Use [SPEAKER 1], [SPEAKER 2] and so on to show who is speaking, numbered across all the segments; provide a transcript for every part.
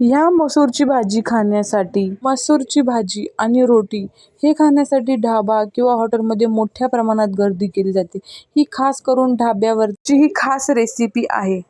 [SPEAKER 1] ह्या मसूरची भाजी खाण्यासाठी मसूरची भाजी आणि रोटी हे खाण्यासाठी ढाबा किंवा हॉटेलमध्ये मोठ्या प्रमाणात गर्दी केली जाते. ही खास करून ढाब्यावरची ही खास रेसिपी आहे.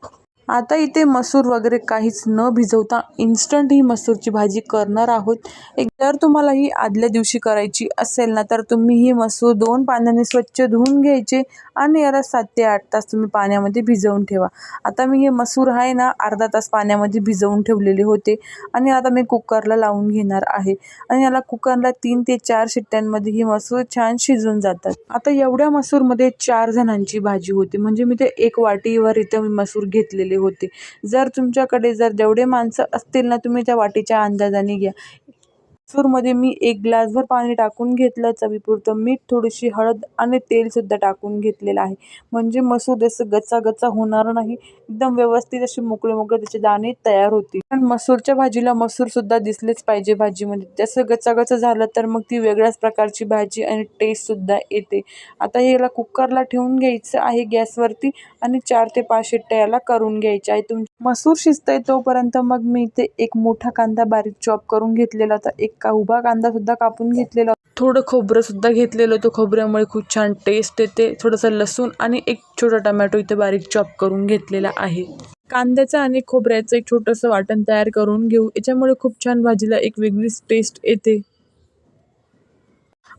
[SPEAKER 1] आता इथे मसूर वगैरे काहीच न भिजवता इन्स्टंट ही मसूरची भाजी करणार आहोत. एक जर तुम्हाला ही आदल्या दिवशी करायची असेल ना तर तुम्ही ही मसूर दोन पाण्याने स्वच्छ धुवून घ्यायचे आणि याला सात ते आठ तास तुम्ही पाण्यामध्ये भिजवून ठेवा. आता मी हे मसूर आहे ना अर्धा तास पाण्यामध्ये भिजवून ठेवलेले होते आणि आता मी कुकरला लावून घेणार आहे. आणि याला कुकरला तीन ते चार शिट्ट्यांमध्ये ही मसूर छान शिजून जातात. आता एवढ्या मसूरमध्ये चार जणांची भाजी होती म्हणजे मी ते एक वाटीवर इथं मी मसूर घेतलेले होते. जर तुमच्याकडे जर जेवढे माणसं असतील ना तुम्ही त्या वाटीच्या अंदाजाने घ्या. मसूरमध्ये मी एक ग्लासभर पाणी टाकून घेतलं. चवीपुरतं मीठ थोडीशी हळद आणि तेलसुद्धा टाकून घेतलेलं आहे. म्हणजे मसूर असं गच्चा गच्चा होणार नाही एकदम व्यवस्थित असे मोकळे मोकळे त्याचे दाणे तयार होतील. पण मसूरच्या भाजीला मसूरसुद्धा दिसलेच पाहिजे भाजीमध्ये. जसं गचागचं झालं तर मग ती वेगळ्याच प्रकारची भाजी आणि टेस्टसुद्धा येते. आता याला कुकरला ठेवून घ्यायचं आहे गॅसवरती आणि चार ते पाच शिट्ट्या याला करून घ्यायच्या आहे तुम मसूर शिजतंय तोपर्यंत मग मी इथे एक मोठा कांदा बारीक चॉप करून घेतलेला होता. एक का उभा कांदासुद्धा कापून घेतलेला होता. थोडं खोबरंसुद्धा घेतलेलं होतं. खोबऱ्यामुळे खूप छान टेस्ट येते. थोडंसं लसूण आणि एक छोटा टमॅटो इथे बारीक चॉप करून घेतलेला आहे. कांद्याचं आणि खोबऱ्याचं एक छोटंसं वाटण तयार करून घेऊ. याच्यामुळे खूप छान भाजीला एक वेगळीच टेस्ट येते.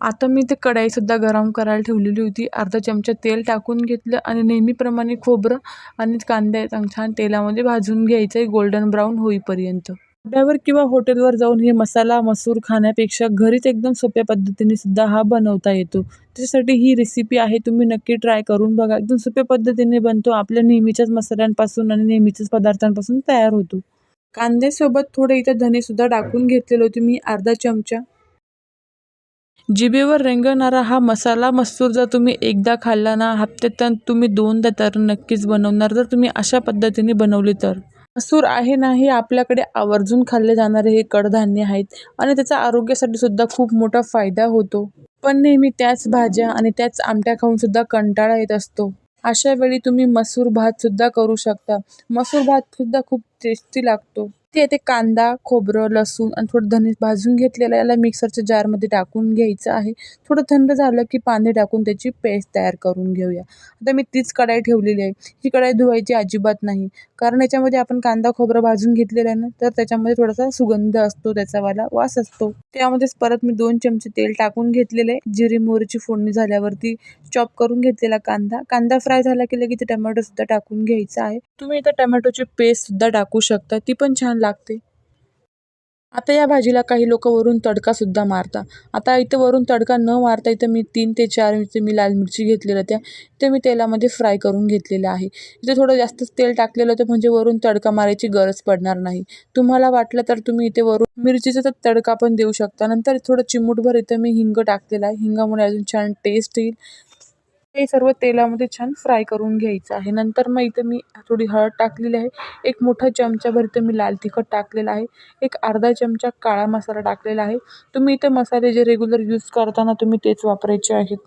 [SPEAKER 1] आता मी ते कढाईसुद्धा गरम करायला ठेवलेली होती. अर्धा चमचा तेल टाकून घेतलं आणि नेहमीप्रमाणे खोबरं आणि कांदे छान तेलामध्ये भाजून घ्यायचं आहे गोल्डन ब्राऊन होईपर्यंत. ढाब्यावर किंवा हॉटेलवर जाऊन हे मसाला मसूर खाण्यापेक्षा घरीच एकदम सोप्या पद्धतीने सुद्धा हा बनवता येतो. त्याच्यासाठी ही रेसिपी आहे. तुम्ही नक्की ट्राय करून बघा. एकदम सोप्या पद्धतीने बनतो. आपल्या नेहमीच्याच मसाल्यांपासून आणि नेहमीच्याच पदार्थांपासून तयार होतो. कांद्यासोबत थोडे इथं धनेसुद्धा टाकून घेतलेले होते मी. अर्धा चमचा. जिभेवर रेंगणारा हा मसाला मसूर जर तुम्ही एकदा खाल्ला ना हप्त्यातून तुम्ही दोनदा तर नक्कीच बनवणार. जर तुम्ही अशा पद्धतीने बनवली तर. मसूर आहे ना हे आपल्याकडे आवर्जून खाल्ले जाणारे हे कडधान्य आहेत आणि त्याचा आरोग्यासाठी सुद्धा खूप मोठा फायदा होतो. पण नेहमी त्याच भाज्या आणि त्याच आमट्या खाऊन सुद्धा कंटाळा येत असतो. अशा वेळी तुम्ही मसूर भात सुद्धा करू शकता. मसूर भात सुद्धा खूप टेस्टी लागतो. ते ते कांदा खोबरं लसूण आणि थोडं धने भाजून घेतलेलं याला मिक्सरच्या जारमध्ये टाकून घ्यायचं आहे. थोडं थंड झालं की पाणी टाकून त्याची पेस्ट तयार करून घेऊया. आता मी तीच कढाई ठेवलेली आहे. ही कढाई धुवायची अजिबात नाही. कारण याच्यामध्ये आपण कांदा खोबरं भाजून घेतलेलं आहे ना तर त्याच्यामध्ये थोडासा सुगंध असतो त्याचावाला वास असतो. त्यामध्येच परत मी दोन चमचे तेल टाकून घेतलेले आहे. जिरी मोहरीची फोडणी झाल्यावरती चॉप करून घेतलेला कांदा. कांदा फ्राय झाला की लगेच टमॅटो सुद्धा टाकून घ्यायचा आहे. तुम्ही इथं टमॅटोची पेस्ट सुद्धा टाकू शकता. ती पण छान लागते. आता या भाजीला काही लोक वरून तडका सुद्धा मारतात. आता इथं वरून तडका न मारता इथं मी तीन ते चार इथे मी लाल मिरची घेतलेल्या त्या ते मी तेलामध्ये फ्राय करून घेतलेल्या आहे. इथे थोडं जास्त तेल टाकलेलं होतं म्हणजे वरून तडका मारायची गरज पडणार नाही. तुम्हाला वाटलं तर तुम्ही इथे वरून मिरचीचा तर तडका पण देऊ शकता. नंतर थोडं चिमूटभर इथं मी हिंग टाकलेलं आहे. हिंगामुळे अजून छान टेस्ट येईल. हे सर्व तेलामध्ये छान फ्राय करून घ्यायचं आहे. नंतर मग इथं मी थोडी हळद टाकलेली आहे. एक मोठा चमचाभर इथं मी लाल तिखट टाकलेलं आहे. एक अर्धा चमचा काळा मसाला टाकलेला आहे. तुम्ही इथं मसाले जे रेग्युलर यूज करताना तुम्ही तेच वापरायचे आहेत.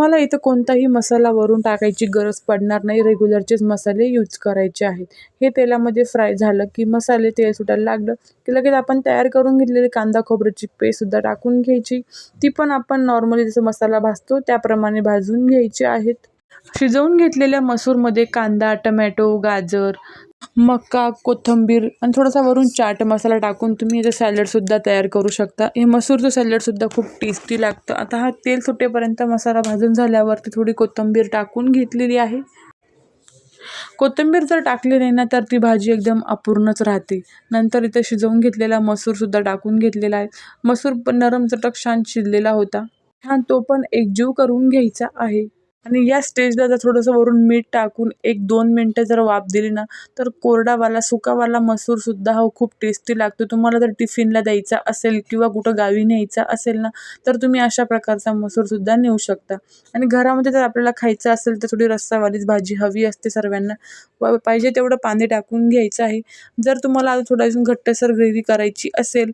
[SPEAKER 1] तुम्हाला इथं कोणताही मसाला वरून टाकायची गरज पडणार नाही. रेग्युलरचेच मसाले यूज करायचे आहेत. हे तेलामध्ये फ्राय झालं की मसाले तेल सुटायला लागलं की लगेच आपण तयार करून घेतलेली कांदा खोबऱ्याची पेस्टसुद्धा टाकून घ्यायची. ती पण आपण नॉर्मली जसं मसाला भाजतो त्याप्रमाणे भाजून घ्यायची आहेत. शिजवून घेतलेल्या मसूरमध्ये कांदा टमॅटो गाजर मका कोथिंबीर आणि थोडासा वरून चाट मसाला टाकून तुम्ही याचं सॅलडसुद्धा तयार करू शकता. हे मसूरचं सॅलडसुद्धा खूप टेस्टी लागतं. आता हा तेल सुटेपर्यंत मसाला भाजून झाल्यावरती थोडी कोथिंबीर टाकून घेतलेली आहे. कोथिंबीर जर टाकली नाही ना तर ती भाजी एकदम अपूर्णच राहते. नंतर इथे शिजवून घेतलेला मसूरसुद्धा टाकून घेतलेला आहे. मसूर पण नरम चटक छान शिजलेला होता. छान तो पण एकजीव करून घ्यायचा आहे. आणि या स्टेजला जर थोडंसं वरून मीठ टाकून एक दोन मिनटं जर वाफ दिली ना तर कोरडावाला सुकावाला मसूरसुद्धा हा हो खूप टेस्टी लागतो. तुम्हाला जर टिफिनला द्यायचा असेल किंवा कुठं गावी न्यायचा असेल ना तर तुम्ही अशा प्रकारचा मसूरसुद्धा नेऊ शकता. आणि घरामध्ये जर आपल्याला खायचं असेल तर थोडी रस्सावालीच भाजी हवी असते सर्वांना. व पाहिजे तेवढं पाणी टाकून घ्यायचं आहे. जर तुम्हाला थोडं अजून घट्टसर ग्रेव्ही करायची असेल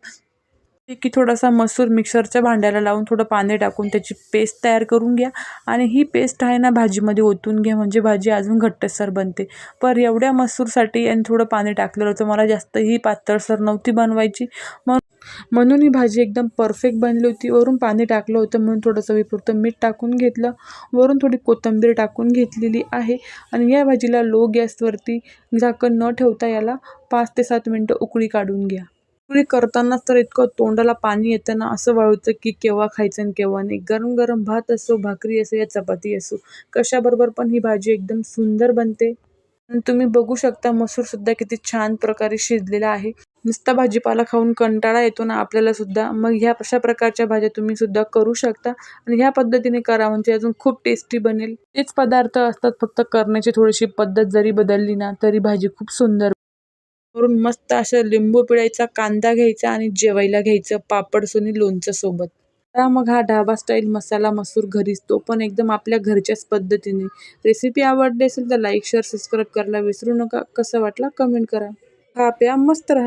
[SPEAKER 1] की थोडासा मसूर मिक्सरच्या भांड्याला लावून थोडं पाणी टाकून त्याची पेस्ट तयार करून घ्या. आणि ही पेस्ट आहे ना भाजीमध्ये ओतून घ्या. म्हणजे भाजी अजून घट्टसर बनते. पर एवढ्या मसूरसाठी आणि थोडं पाणी टाकलेलं होतं मला जास्त ही पातळसर नव्हती बनवायची. मग म्हणून ही भाजी एकदम परफेक्ट बनली होती. वरून पाणी टाकलं होतं म्हणून थोडंसं विपुरतं मीठ टाकून घेतलं. वरून थोडी कोथिंबीर टाकून घेतलेली आहे. आणि या भाजीला लो गॅसवरती झाकण न ठेवता याला पाच ते सात मिनटं उकळी काढून घ्या. पुरी करतानाच तर इतकं तोंडाला पाणी येतं ना असं वाळतं की केव्हा खायचं आणि केव्हा नाही. गरम गरम भात असो भाकरी असो या चपाती असो कशाबरोबर पण ही भाजी एकदम सुंदर बनते. तुम्ही बघू शकता मसूर सुद्धा किती छान प्रकारे शिजलेला आहे. नुसता भाजीपाला खाऊन कंटाळा येतो ना आपल्याला सुद्धा. मग ह्या अशा प्रकारच्या भाज्या तुम्ही सुद्धा करू शकता. आणि ह्या पद्धतीने करा म्हणजे अजून खूप टेस्टी बनेल. तेच पदार्थ असतात फक्त करण्याची थोडीशी पद्धत जरी बदलली ना तरी भाजी खूप सुंदर वरून मस्त असं लिंबू पिळायचा कांदा घ्यायचा आणि जेवायला घ्यायचं पापड सोनी लोणचं सोबत. मग हा ढाबा स्टाईल मसाला मसूर घरीच तो पण एकदम आपल्या घरच्याच पद्धतीने. रेसिपी आवडली असेल तर लाईक शेअर सबस्क्राईब करायला विसरू नका. कसं वाटलं कमेंट करा. खा प्या मस्त राहा.